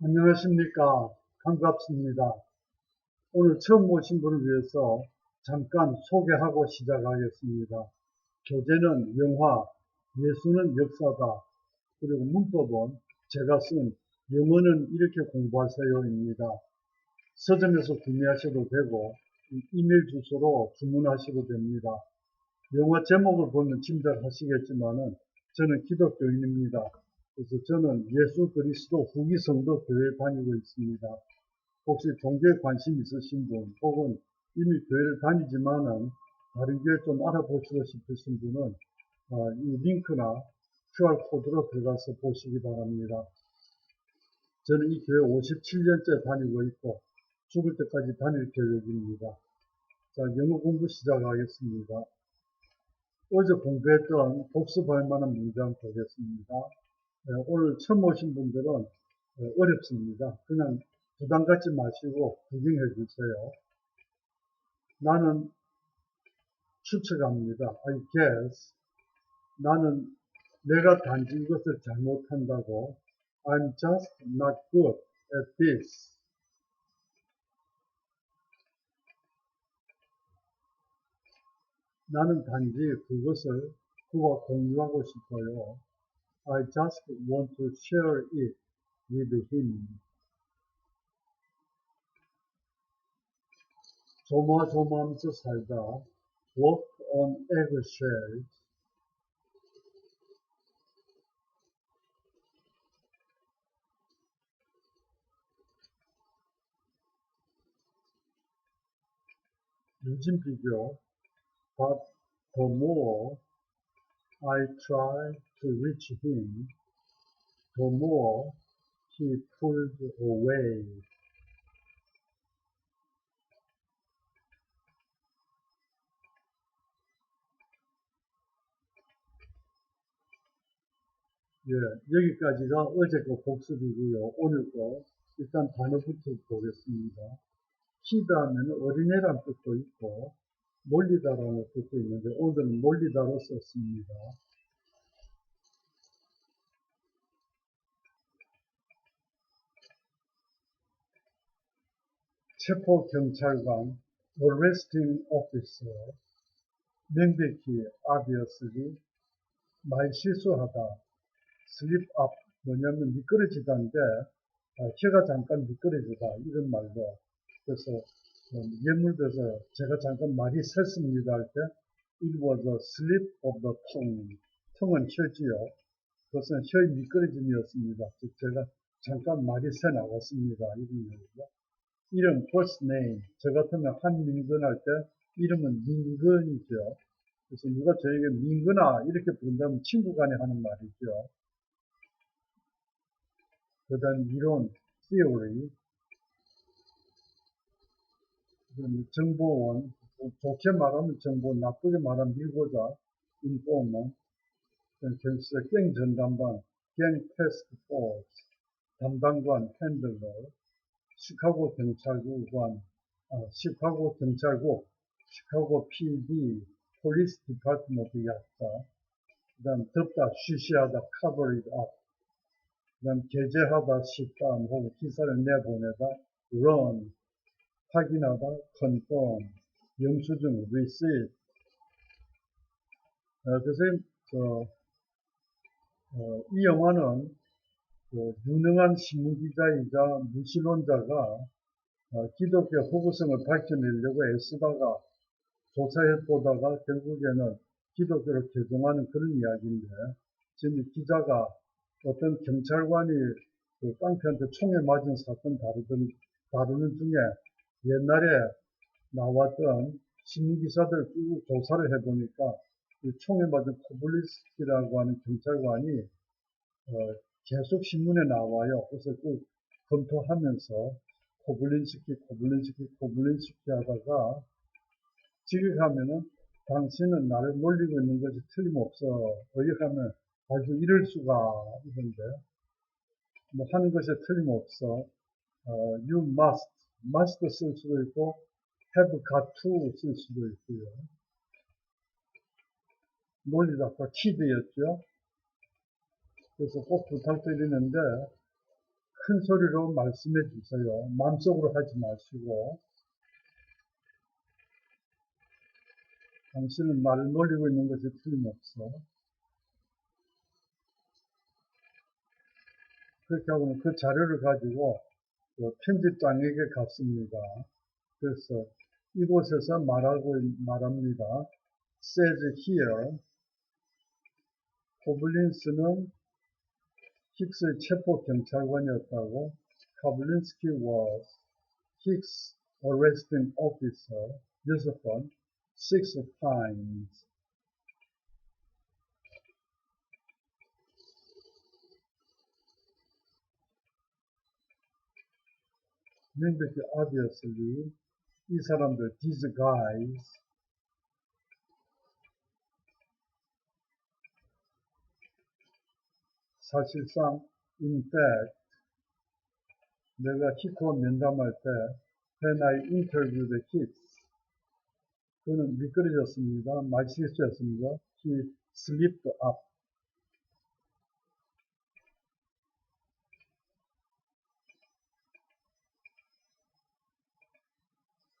안녕하십니까. 반갑습니다. 오늘 처음 오신 분을 위해서 잠깐 소개하고 시작하겠습니다. 교재는 영화, 예수는 역사다. 그리고 문법은 제가 쓴 영어는 이렇게 공부하세요입니다. 서점에서 구매하셔도 되고 이메일 주소로 주문하셔도 됩니다. 영화 제목을 보면 짐작하시겠지만은 저는 기독교인입니다. 그래서 저는 예수 그리스도 후기 성도 교회 다니고 있습니다. 혹시 종교에 관심 있으신 분 혹은 이미 교회를 다니지만은 다른 교회 좀 알아보시고 싶으신 분은 어, 이 링크나 QR코드로 들어가서 보시기 바랍니다. 저는 이 교회 57년째 다니고 있고 죽을 때까지 다닐 계획입니다. 자, 영어 공부 시작하겠습니다. 어제 공부했던 복습할 만한 문장 보겠습니다. 네, 오늘 처음 오신 분들은 어, 어렵습니다. 그냥 부담 갖지 마시고 구경해 주세요. 나는 추측합니다. I guess. 나는 내가 단지 이것을 잘못한다고 I'm just not good at this. 나는 단지 그것을 그와 공유하고 싶어요. I just want to share it with him. 조마조마하면서 살다. Walk on eggshells. 유진 비교. But the more I try To reach him, the more he pulled away. 예, 여기까지가 어제 거 복습이고요. 오늘 거 일단 단어부터 보겠습니다. 키다하면 어린애란 뜻도 있고 몰리다라는 뜻도 있는데 오늘은 몰리다로 썼습니다. 체포 경찰관 arresting officer 명백히 obviously 말 실수하다 slip up 뭐냐면 미끄러지다인데 어, 혀가 잠깐 미끄러지다 이런 말로 그래서 어, 예물 들어서 제가 잠깐 말이 샜습니다 할 때 it was a slip of the tongue ton은 혀지요. 그것은 혀의 미끄러짐이었습니다. 즉 제가 잠깐 말이 새 나왔습니다. 이런 얘기죠 이름 first name. 저 같으면 한민근 할 때 이름은 민근이죠. 그래서 누가 저에게 민근아 이렇게 부른다면 친구 간에 하는 말이죠. 그 다음 이론 theory. 정보원, 좋게 말하면 정보, 나쁘게 말하면 밀고자, 인포먼, 경찰 갱 전담반, 갱 테스크 포스, 담당관, 핸들러, 시카고 경찰국관, 어, 시카고 경찰국, 시카고 PD, 폴리스 디파트먼트 약자, 그 다음 덮다, 쉬쉬하다, cover 그 다음 게재하다, 씹다, 혹은 기사를 내보내다, run, 확인하다, confirm, 영수증, receipt. 어, 그래서 저, 어, 이 영화는 그 유능한 신문기자이자 무신론자가 어, 기독교 호구성을 밝혀내려고 애쓰다가 조사해보다가 결국에는 기독교를 개종하는 그런 이야기인데 지금 이 기자가 어떤 경찰관이 그 깡패한테 총에 맞은 사건 다루던, 다루는 중에 옛날에 나왔던 신문기사들 쭉 조사를 해보니까 이 총에 맞은 코블리스키라고 하는 경찰관이 어, 계속 신문에 나와요. 그래서 쭉 검토하면서 코블린스키, 코블린스키, 코블린스키 하다가 집에 가면은 당신은 나를 놀리고 있는 것이 틀림없어. 가면 아주 이럴 수가 이런데 뭐 하는 것이 틀림없어. 어, you must, must 쓸 수도 있고 have got to 쓸 수도 있고요. 논리답과 키드였죠. 그래서 꼭 부탁드리는데 큰 소리로 말씀해 주세요. 마음속으로 하지 마시고 당신은 나를 놀리고 있는 것이 틀림없어. 그렇게 하고는 그 자료를 가지고 그 편집장에게 갔습니다. 그래서 이곳에서 말하고 말합니다. says here 코블린스는 힉스의 체포 경찰관이었다고 카블린스키 was Hicks arresting officer 여섯 번 six times 명백히 obviously 이 사람들 these guys 사실상 in fact 내가 히코와 면담할 때 when I interviewed Hicks 그는 미끄러졌습니다. 말실수했습니다. He slipped up.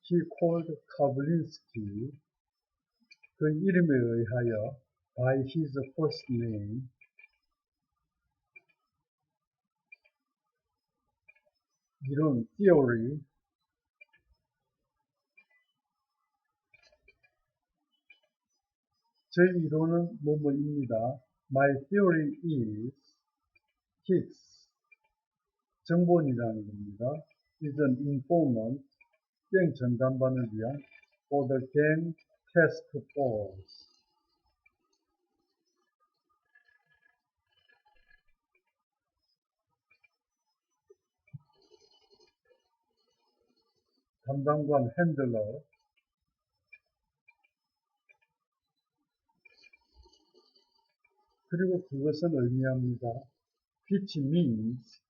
He called Kablinsky 그 이름에 의하여 by his first name 이런 theory 제 이론은 뭐뭐입니다. My theory is Hicks 정본이라는 겁니다. is an informant 갱 전담반을 위한 for the gang task force 담당관 핸들러 그리고 그것은 의미합니다. which means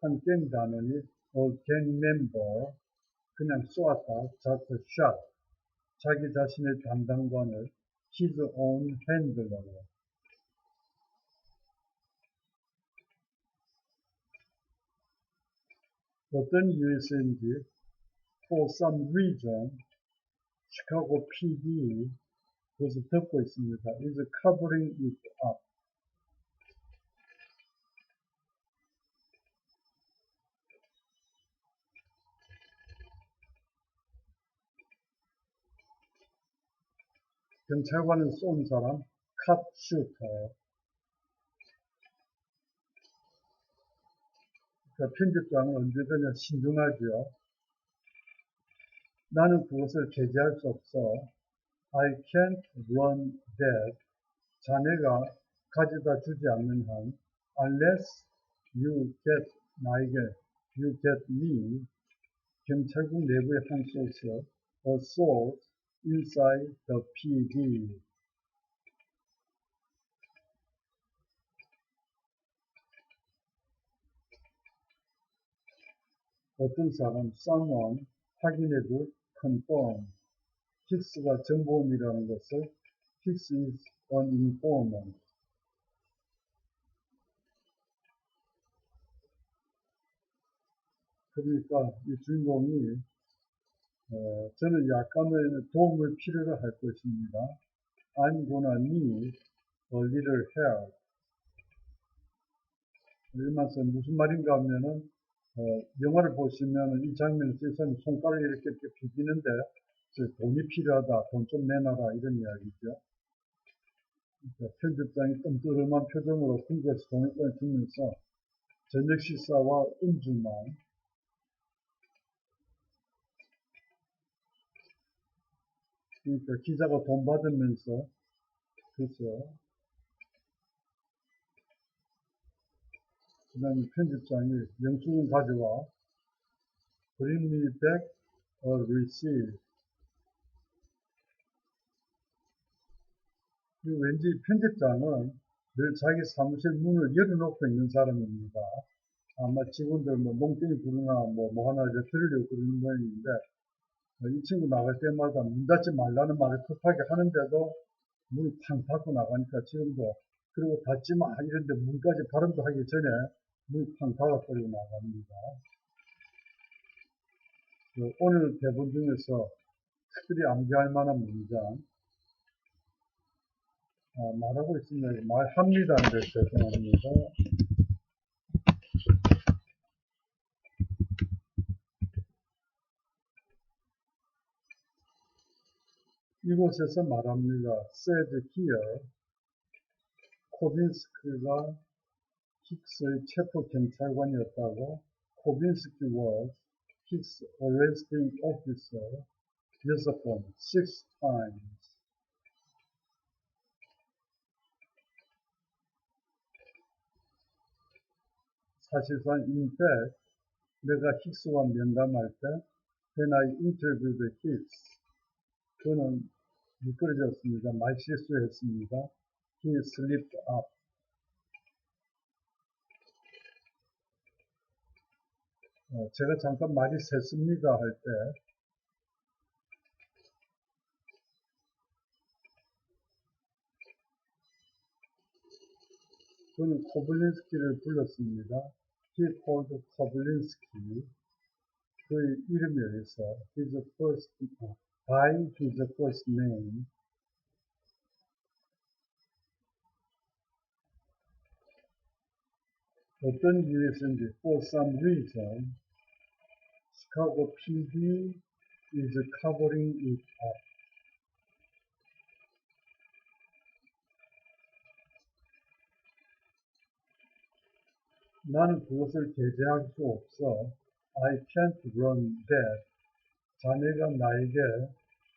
한 갱 단원이 a gang member 그냥 쏘았다. just shot 자기 자신의 담당관을 his own handler 어떤 이유에서인지 for some reason 시카고 PD 그것을 듣고 있습니다. is covering it up. 경찰관은 쏜 사람 컷 슈터 그러니까 편집장은 언제든지 신중하죠. 나는 그것을 제지할 수 없어. I can't run that. 자네가 가져다 주지 않는 한 unless you get 나에게 you get me 경찰국 내부의 한 소스 a source inside the PD 어떤 사람 someone 확인해도 confirm 픽스가 정보원이라는 것을 픽스 is an informant 그러니까 이 주인공이 어, 저는 약간의 도움을 필요로 할 것입니다. I'm gonna need a little help. 이말씀 무슨 말인가 하면은 어, 영화를 보시면 이 장면에서 이 사람이 손가락을 이렇게, 이렇게 비비는데 돈이 필요하다, 돈 좀 내놔라 이런 이야기죠. 그러니까 편집장이 뜸뜨름한 표정으로 궁궐에서 돈을 꺼내주면서 저녁 식사와 음주만 그러니까 기자가 돈 받으면서 그렇죠. 그 다음에 편집장이 영수증 가져와 bring me back receipt 그리고 왠지 편집장은 늘 자기 사무실 문을 열어놓고 있는 사람입니다. 아마 직원들 뭐 몽땡이 부르나 뭐, 뭐 하나 들으려고 그러는 모양인데 이 친구 나갈 때마다 문 닫지 말라는 말을 급하게 하는데도 문이 탕 닫고 나가니까 지금도 그리고 닫지 마 이런데 문까지 발음도 하기 전에 물탕 닫아버리고 나갑니다. 그 오늘 대본 중에서 특별히 암기할 만한 문장 아, 말하고 있습니다. 말합니다. 네, 죄송합니다. 이곳에서 말합니다. said here 코빈스크가 힉스의 체포 경찰관이었다고 코빈스키 was his arresting officer 번, six times. 사실상 in fact 내가 힉스와 면담할 때 when I interviewed 힉스 그는 미끄러졌습니다. 말실수했습니다. He slipped up. 제가 잠깐 말이 샜습니다 할 때, 그는 코블린스키를 불렀습니다. He called 코블린스키. 그의 이름에 의해서 his first, by his first name. 어떤 이유에서인지 for some reason Chicago PD is covering it up. 나는 그것을 제재할 수 없어. I can't run that. 자네가 나에게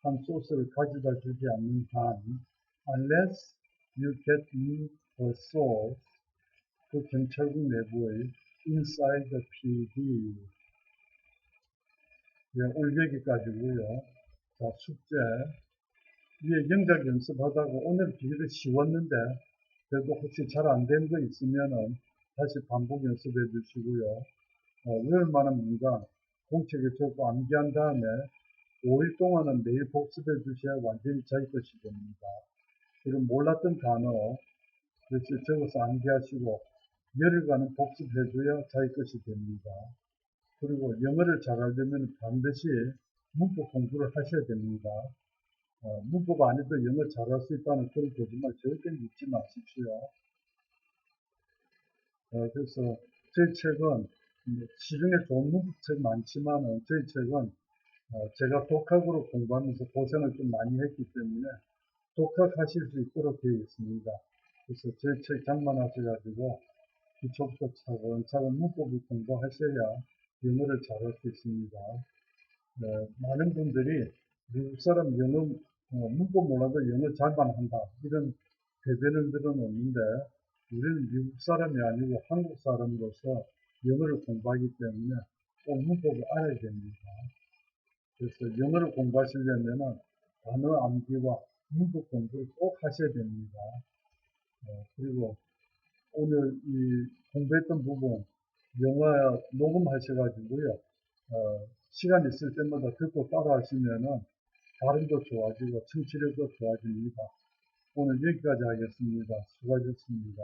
한 소스를 가져다 주지 않는 한, unless you get me a source, 그 경찰국 내부의 inside the PD. 예, 오늘 여기까지고요. 자, 숙제. 위에 영작 연습하다가 오늘 비교적 쉬웠는데, 그래도 혹시 잘 안 된 거 있으면은 다시 반복 연습해 주시고요. 어, 외울 만한 문장 공책에 적고 암기한 다음에 5일 동안은 매일 복습해 주셔야 완전히 자기 것이 됩니다. 그리고 몰랐던 단어 역시 적어서 암기하시고 열흘간은 복습해 줘야 자기 것이 됩니다. 그리고 영어를 잘하려면 반드시 문법 공부를 하셔야 됩니다. 어, 문법 안 해도 영어 잘할 수 있다는 그런 거짓말 절대 믿지 마십시오. 어, 그래서 저희 책은 음, 시중에 좋은 문법책 많지만은 저희 책은 어, 제가 독학으로 공부하면서 고생을 좀 많이 했기 때문에 독학하실 수 있도록 되어 있습니다. 그래서 저희 책 장만하셔가지고 기초부터 차근차근 문법을 공부하셔야 영어를 잘할 수 있습니다. 네, 많은 분들이 미국 사람 영어 어, 문법 몰라도 영어 잘만 한다 이런 대변을 들어놓는데 우리는 미국 사람이 아니고 한국 사람으로서 영어를 공부하기 때문에 꼭 문법을 알아야 됩니다. 그래서 영어를 공부하시려면 단어 암기와 문법 공부를 꼭 하셔야 됩니다. 어, 그리고 오늘 이 공부했던 부분 영어 녹음하셔가지고요. 어, 시간 있을 때마다 듣고 따라 하시면은 발음도 좋아지고 청취력도 좋아집니다. 오늘 여기까지 하겠습니다. 수고하셨습니다.